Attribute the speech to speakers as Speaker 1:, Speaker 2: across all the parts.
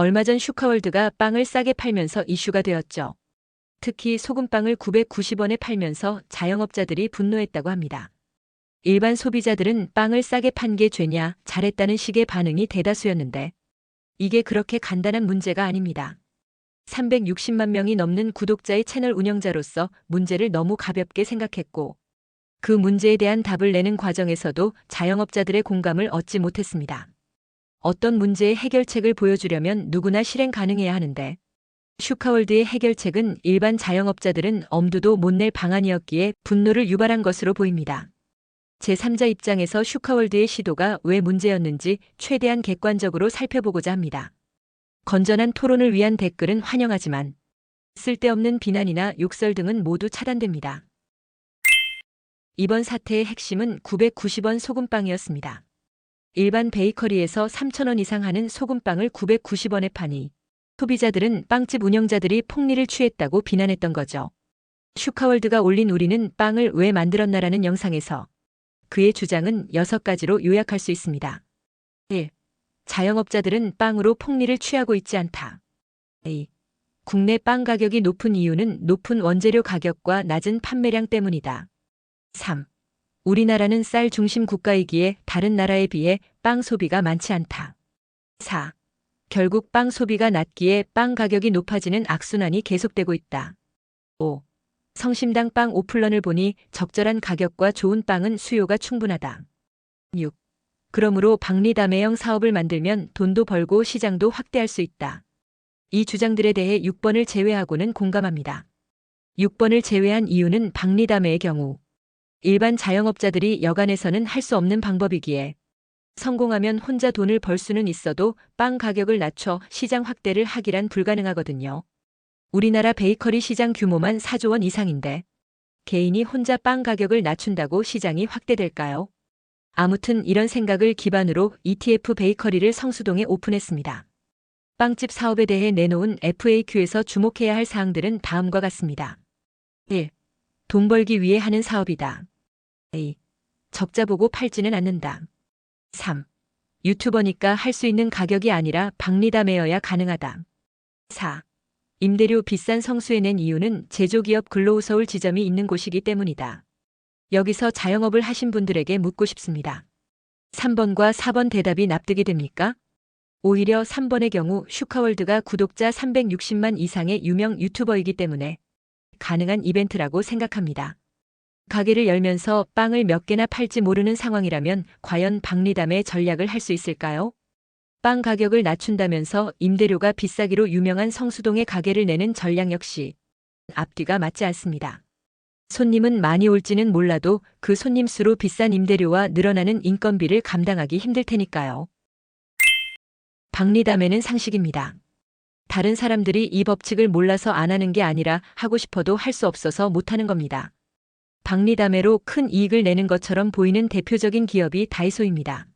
Speaker 1: 얼마 전 슈카월드가 빵을 싸게 팔면서 이슈가 되었죠. 특히 소금빵을 990원에 팔면서 자영업자들이 분노했다고 합니다. 일반 소비자들은 빵을 싸게 판 게 죄냐, 잘했다는 식의 반응이 대다수였는데, 이게 그렇게 간단한 문제가 아닙니다. 360만 명이 넘는 구독자의 채널 운영자로서 문제를 너무 가볍게 생각했고, 그 문제에 대한 답을 내는 과정에서도 자영업자들의 공감을 얻지 못했습니다. 어떤 문제의 해결책을 보여주려면 누구나 실행 가능해야 하는데, 슈카월드의 해결책은 일반 자영업자들은 엄두도 못 낼 방안이었기에 분노를 유발한 것으로 보입니다. 제3자 입장에서 슈카월드의 시도가 왜 문제였는지 최대한 객관적으로 살펴보고자 합니다. 건전한 토론을 위한 댓글은 환영하지만 쓸데없는 비난이나 욕설 등은 모두 차단됩니다. 이번 사태의 핵심은 990원 소금빵이었습니다. 일반 베이커리에서 3,000원 이상 하는 소금빵을 990원에 파니 소비자들은 빵집 운영자들이 폭리를 취했다고 비난했던 거죠. 슈카월드가 올린 우리는 빵을 왜 만들었나라는 영상에서 그의 주장은 6가지로 요약할 수 있습니다. 1. 자영업자들은 빵으로 폭리를 취하고 있지 않다. 2. 국내 빵 가격이 높은 이유는 높은 원재료 가격과 낮은 판매량 때문이다. 3. 우리나라는 쌀 중심 국가이기에 다른 나라에 비해 빵 소비가 많지 않다. 4. 결국 빵 소비가 낮기에 빵 가격이 높아지는 악순환이 계속되고 있다. 5. 성심당 빵 오플런을 보니 적절한 가격과 좋은 빵은 수요가 충분하다. 6. 그러므로 박리담회형 사업을 만들면 돈도 벌고 시장도 확대할 수 있다. 이 주장들에 대해 6번을 제외하고는 공감합니다. 6번을 제외한 이유는 박리담회의 경우 일반 자영업자들이 여간에서는 할 수 없는 방법이기에 성공하면 혼자 돈을 벌 수는 있어도 빵 가격을 낮춰 시장 확대를 하기란 불가능하거든요. 우리나라 베이커리 시장 규모만 4조 원 이상인데 개인이 혼자 빵 가격을 낮춘다고 시장이 확대될까요? 아무튼 이런 생각을 기반으로 ETF 베이커리를 성수동에 오픈했습니다. 빵집 사업에 대해 내놓은 FAQ에서 주목해야 할 사항들은 다음과 같습니다. 1. 돈 벌기 위해 하는 사업이다. 2. 적자 보고 팔지는 않는다. 3. 유튜버니까 할 수 있는 가격이 아니라 박리담회여야 가능하다. 4. 임대료 비싼 성수에 낸 이유는 제조기업 근로우서울 지점이 있는 곳이기 때문이다. 여기서 자영업을 하신 분들에게 묻고 싶습니다. 3번과 4번 대답이 납득이 됩니까? 오히려 3번의 경우 슈카월드가 구독자 360만 이상의 유명 유튜버이기 때문에 가능한 이벤트라고 생각합니다. 가게를 열면서 빵을 몇 개나 팔지 모르는 상황이라면 과연 박리담의 전략을 할 수 있을까요? 빵 가격을 낮춘다면서 임대료가 비싸기로 유명한 성수동의 가게를 내는 전략 역시 앞뒤가 맞지 않습니다. 손님은 많이 올지는 몰라도 그 손님 수로 비싼 임대료와 늘어나는 인건비를 감당하기 힘들 테니까요. 박리담에는 상식입니다. 다른 사람들이 이 법칙을 몰라서 안 하는 게 아니라 하고 싶어도 할 수 없어서 못 하는 겁니다. 박리담회로 큰 이익을 내는 것처럼 보이는 대표적인 기업이 다이소입니다.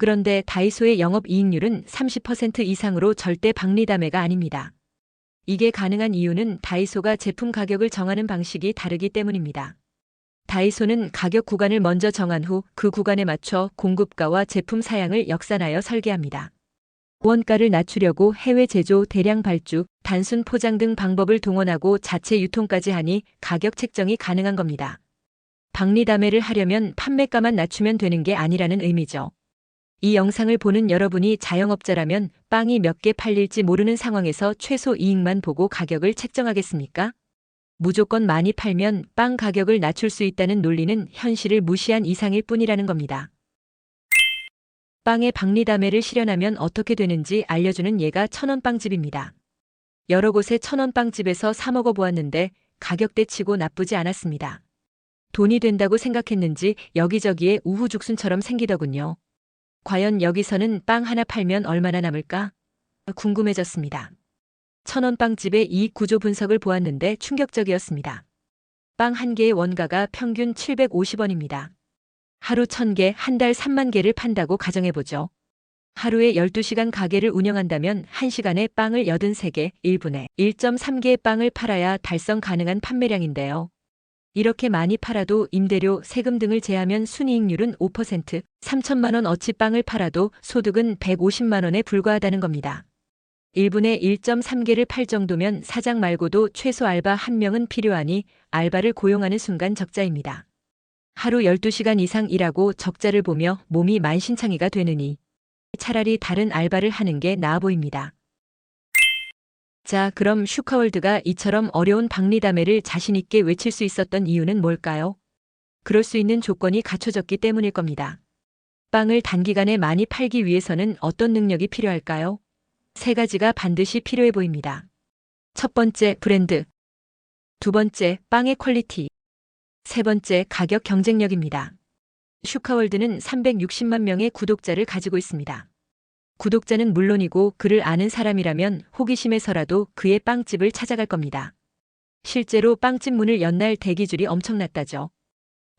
Speaker 1: 그런데 다이소의 영업 이익률은 30% 이상으로 절대 박리담회가 아닙니다. 이게 가능한 이유는 다이소가 제품 가격을 정하는 방식이 다르기 때문입니다. 다이소는 가격 구간을 먼저 정한 후 그 구간에 맞춰 공급가와 제품 사양을 역산하여 설계합니다. 원가를 낮추려고 해외 제조, 대량 발주, 단순 포장 등 방법을 동원하고 자체 유통까지 하니 가격 책정이 가능한 겁니다. 박리담회를 하려면 판매가만 낮추면 되는 게 아니라는 의미죠. 이 영상을 보는 여러분이 자영업자라면 빵이 몇 개 팔릴지 모르는 상황에서 최소 이익만 보고 가격을 책정하겠습니까? 무조건 많이 팔면 빵 가격을 낮출 수 있다는 논리는 현실을 무시한 이상일 뿐이라는 겁니다. 빵의 박리담회를 실현하면 어떻게 되는지 알려주는 예가 천원빵집입니다. 여러 곳의 천원빵집에서 사 먹어보았는데 가격대 치고 나쁘지 않았습니다. 돈이 된다고 생각했는지 여기저기에 우후죽순처럼 생기더군요. 과연 여기서는 빵 하나 팔면 얼마나 남을까? 궁금해졌습니다. 천원빵집의 이익 구조 분석을 보았는데 충격적이었습니다. 빵 한 개의 원가가 평균 750원입니다. 하루 1000개, 한 달 3만 개를 판다고 가정해보죠. 하루에 12시간 가게를 운영한다면 1시간에 빵을 83개, 1분에 1.3개의 빵을 팔아야 달성 가능한 판매량인데요. 이렇게 많이 팔아도 임대료, 세금 등을 제하면 순이익률은 5%, 3천만 원 어치 빵을 팔아도 소득은 150만 원에 불과하다는 겁니다. 1분에 1.3개를 팔 정도면 사장 말고도 최소 알바 1명은 필요하니 알바를 고용하는 순간 적자입니다. 하루 12시간 이상 일하고 적자를 보며 몸이 만신창이가 되느니 차라리 다른 알바를 하는 게 나아 보입니다. 자, 그럼 슈카월드가 이처럼 어려운 박리담회를 자신있게 외칠 수 있었던 이유는 뭘까요? 그럴 수 있는 조건이 갖춰졌기 때문일 겁니다. 빵을 단기간에 많이 팔기 위해서는 어떤 능력이 필요할까요? 세 가지가 반드시 필요해 보입니다. 첫 번째, 브랜드. 두 번째, 빵의 퀄리티. 세 번째, 가격 경쟁력입니다. 슈카월드는 360만 명의 구독자를 가지고 있습니다. 구독자는 물론이고 그를 아는 사람이라면 호기심에서라도 그의 빵집을 찾아갈 겁니다. 실제로 빵집 문을 연날 대기줄이 엄청났다죠.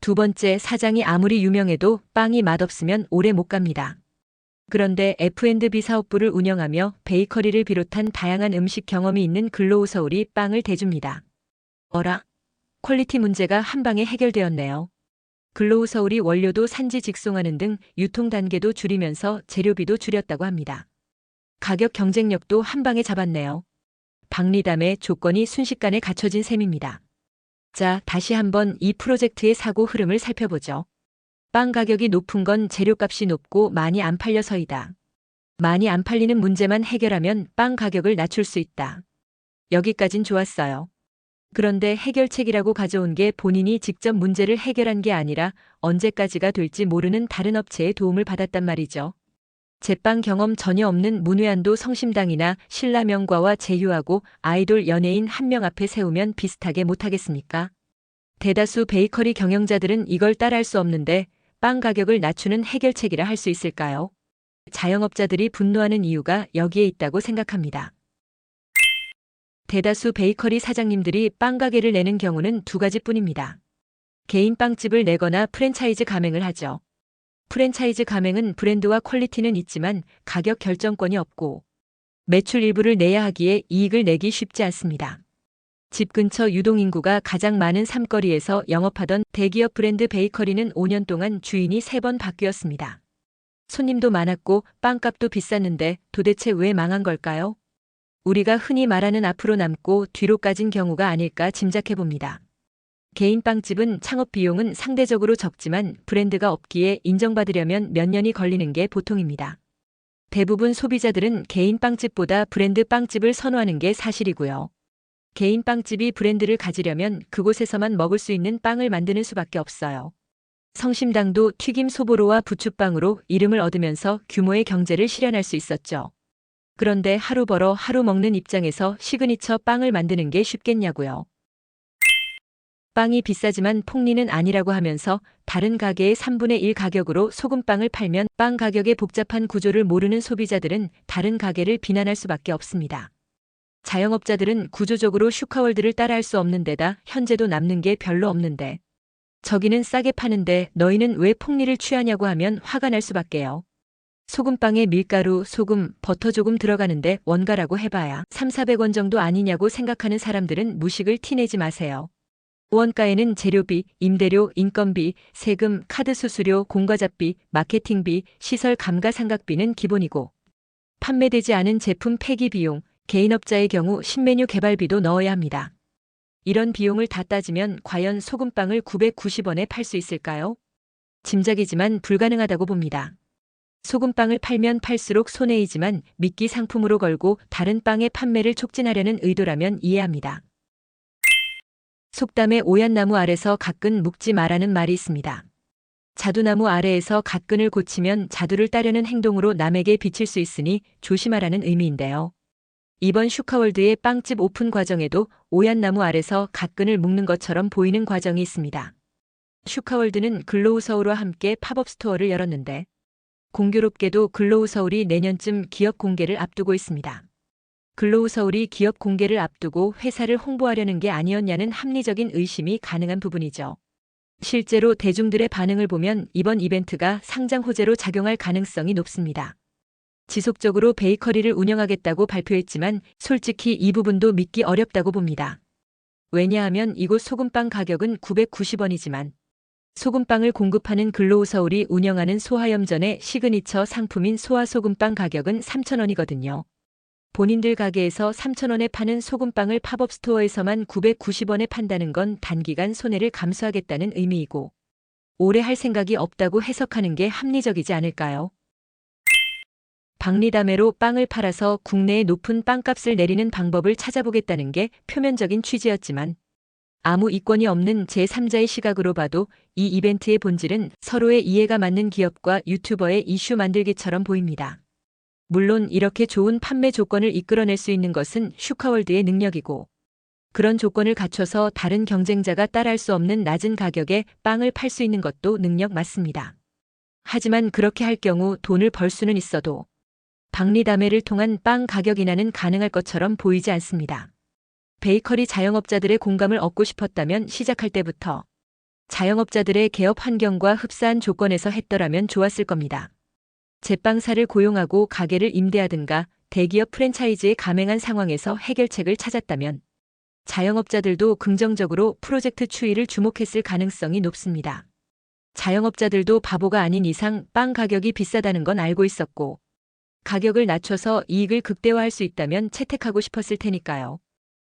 Speaker 1: 두 번째, 사장이 아무리 유명해도 빵이 맛없으면 오래 못 갑니다. 그런데 F&B 사업부를 운영하며 베이커리를 비롯한 다양한 음식 경험이 있는 글로우 서울이 빵을 대줍니다. 어라? 퀄리티 문제가 한 방에 해결되었네요. 글로우 서울이 원료도 산지 직송하는 등 유통 단계도 줄이면서 재료비도 줄였다고 합니다. 가격 경쟁력도 한 방에 잡았네요. 박리담의 조건이 순식간에 갖춰진 셈입니다. 자, 다시 한번 이 프로젝트의 사고 흐름을 살펴보죠. 빵 가격이 높은 건 재료값이 높고 많이 안 팔려서이다. 많이 안 팔리는 문제만 해결하면 빵 가격을 낮출 수 있다. 여기까진 좋았어요. 그런데 해결책이라고 가져온 게 본인이 직접 문제를 해결한 게 아니라 언제까지가 될지 모르는 다른 업체의 도움을 받았단 말이죠. 제빵 경험 전혀 없는 문외한도 성심당이나 신라명과와 제휴하고 아이돌 연예인 한 명 앞에 세우면 비슷하게 못하겠습니까? 대다수 베이커리 경영자들은 이걸 따라할 수 없는데 빵 가격을 낮추는 해결책이라 할 수 있을까요? 자영업자들이 분노하는 이유가 여기에 있다고 생각합니다. 대다수 베이커리 사장님들이 빵 가게를 내는 경우는 두 가지뿐입니다. 개인 빵집을 내거나 프랜차이즈 가맹을 하죠. 프랜차이즈 가맹은 브랜드와 퀄리티는 있지만 가격 결정권이 없고 매출 일부를 내야 하기에 이익을 내기 쉽지 않습니다. 집 근처 유동인구가 가장 많은 삼거리에서 영업하던 대기업 브랜드 베이커리는 5년 동안 주인이 3번 바뀌었습니다. 손님도 많았고 빵값도 비쌌는데 도대체 왜 망한 걸까요? 우리가 흔히 말하는 앞으로 남고 뒤로 까진 경우가 아닐까 짐작해 봅니다. 개인 빵집은 창업 비용은 상대적으로 적지만 브랜드가 없기에 인정받으려면 몇 년이 걸리는 게 보통입니다. 대부분 소비자들은 개인 빵집보다 브랜드 빵집을 선호하는 게 사실이고요. 개인 빵집이 브랜드를 가지려면 그곳에서만 먹을 수 있는 빵을 만드는 수밖에 없어요. 성심당도 튀김 소보로와 부추빵으로 이름을 얻으면서 규모의 경제를 실현할 수 있었죠. 그런데 하루 벌어 하루 먹는 입장에서 시그니처 빵을 만드는 게 쉽겠냐고요. 빵이 비싸지만 폭리는 아니라고 하면서 다른 가게의 3분의 1 가격으로 소금빵을 팔면 빵 가격의 복잡한 구조를 모르는 소비자들은 다른 가게를 비난할 수밖에 없습니다. 자영업자들은 구조적으로 슈카월드를 따라할 수 없는 데다 현재도 남는 게 별로 없는데 저기는 싸게 파는데 너희는 왜 폭리를 취하냐고 하면 화가 날 수밖에요. 소금빵에 밀가루, 소금, 버터 조금 들어가는데 원가라고 해봐야 3, 400원 정도 아니냐고 생각하는 사람들은 무식을 티내지 마세요. 원가에는 재료비, 임대료, 인건비, 세금, 카드 수수료, 공과잡비, 마케팅비, 시설 감가상각비는 기본이고 판매되지 않은 제품 폐기 비용, 개인업자의 경우 신메뉴 개발비도 넣어야 합니다. 이런 비용을 다 따지면 과연 소금빵을 990원에 팔 수 있을까요? 짐작이지만 불가능하다고 봅니다. 소금빵을 팔면 팔수록 손해이지만 미끼 상품으로 걸고 다른 빵의 판매를 촉진하려는 의도라면 이해합니다. 속담에 오얏나무 아래서 갓근 묵지 마라는 말이 있습니다. 자두나무 아래에서 갓근을 고치면 자두를 따려는 행동으로 남에게 비칠 수 있으니 조심하라는 의미인데요. 이번 슈카월드의 빵집 오픈 과정에도 오얏나무 아래서 갓근을 묶는 것처럼 보이는 과정이 있습니다. 슈카월드는 글로우 서울과 함께 팝업 스토어를 열었는데 공교롭게도 글로우 서울이 내년쯤 기업 공개를 앞두고 있습니다. 글로우 서울이 기업 공개를 앞두고 회사를 홍보하려는 게 아니었냐는 합리적인 의심이 가능한 부분이죠. 실제로 대중들의 반응을 보면 이번 이벤트가 상장 호재로 작용할 가능성이 높습니다. 지속적으로 베이커리를 운영하겠다고 발표했지만 솔직히 이 부분도 믿기 어렵다고 봅니다. 왜냐하면 이곳 소금빵 가격은 990원이지만 소금빵을 공급하는 글로우 서울이 운영하는 소하염전의 시그니처 상품인 소화소금빵 가격은 3,000원이거든요. 본인들 가게에서 3,000원에 파는 소금빵을 팝업 스토어에서만 990원에 판다는 건 단기간 손해를 감수하겠다는 의미이고 오래 할 생각이 없다고 해석하는 게 합리적이지 않을까요? 박리담회로 빵을 팔아서 국내의 높은 빵값을 내리는 방법을 찾아보겠다는 게 표면적인 취지였지만 아무 이권이 없는 제3자의 시각으로 봐도 이 이벤트의 본질은 서로의 이해가 맞는 기업과 유튜버의 이슈 만들기처럼 보입니다. 물론 이렇게 좋은 판매 조건을 이끌어낼 수 있는 것은 슈카월드의 능력이고 그런 조건을 갖춰서 다른 경쟁자가 따라할 수 없는 낮은 가격에 빵을 팔 수 있는 것도 능력 맞습니다. 하지만 그렇게 할 경우 돈을 벌 수는 있어도 박리담회를 통한 빵 가격 인하는 가능할 것처럼 보이지 않습니다. 베이커리 자영업자들의 공감을 얻고 싶었다면 시작할 때부터 자영업자들의 개업 환경과 흡사한 조건에서 했더라면 좋았을 겁니다. 제빵사를 고용하고 가게를 임대하든가 대기업 프랜차이즈에 가맹한 상황에서 해결책을 찾았다면 자영업자들도 긍정적으로 프로젝트 추이를 주목했을 가능성이 높습니다. 자영업자들도 바보가 아닌 이상 빵 가격이 비싸다는 건 알고 있었고 가격을 낮춰서 이익을 극대화할 수 있다면 채택하고 싶었을 테니까요.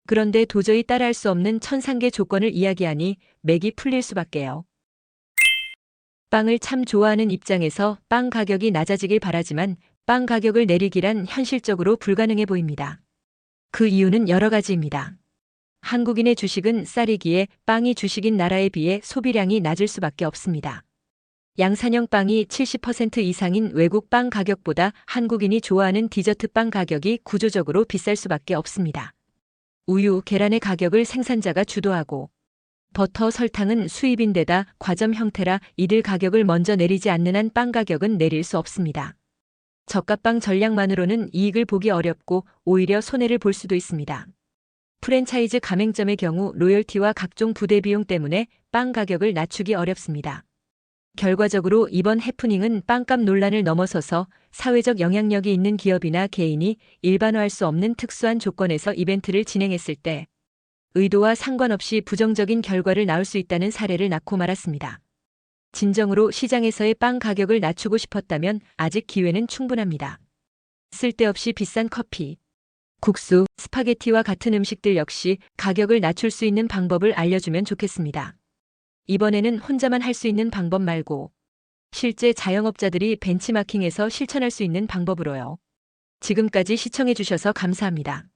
Speaker 1: 그런데 도저히 따라할 수 없는 천상계 조건을 이야기하니 맥이 풀릴 수밖에요. 빵을 참 좋아하는 입장에서 빵 가격이 낮아지길 바라지만 빵 가격을 내리기란 현실적으로 불가능해 보입니다. 그 이유는 여러 가지입니다. 한국인의 주식은 쌀이기에 빵이 주식인 나라에 비해 소비량이 낮을 수밖에 없습니다. 양산형 빵이 70% 이상인 외국 빵 가격보다 한국인이 좋아하는 디저트 빵 가격이 구조적으로 비쌀 수밖에 없습니다. 우유, 계란의 가격을 생산자가 주도하고 버터, 설탕은 수입인데다 과점 형태라 이들 가격을 먼저 내리지 않는 한 빵 가격은 내릴 수 없습니다. 저가빵 전략만으로는 이익을 보기 어렵고 오히려 손해를 볼 수도 있습니다. 프랜차이즈 가맹점의 경우 로열티와 각종 부대 비용 때문에 빵 가격을 낮추기 어렵습니다. 결과적으로 이번 해프닝은 빵값 논란을 넘어서서 사회적 영향력이 있는 기업이나 개인이 일반화할 수 없는 특수한 조건에서 이벤트를 진행했을 때 의도와 상관없이 부정적인 결과를 낳을 수 있다는 사례를 낳고 말았습니다. 진정으로 시장에서의 빵 가격을 낮추고 싶었다면 아직 기회는 충분합니다. 쓸데없이 비싼 커피, 국수, 스파게티와 같은 음식들 역시 가격을 낮출 수 있는 방법을 알려주면 좋겠습니다. 이번에는 혼자만 할 수 있는 방법 말고 실제 자영업자들이 벤치마킹에서 실천할 수 있는 방법으로요. 지금까지 시청해주셔서 감사합니다.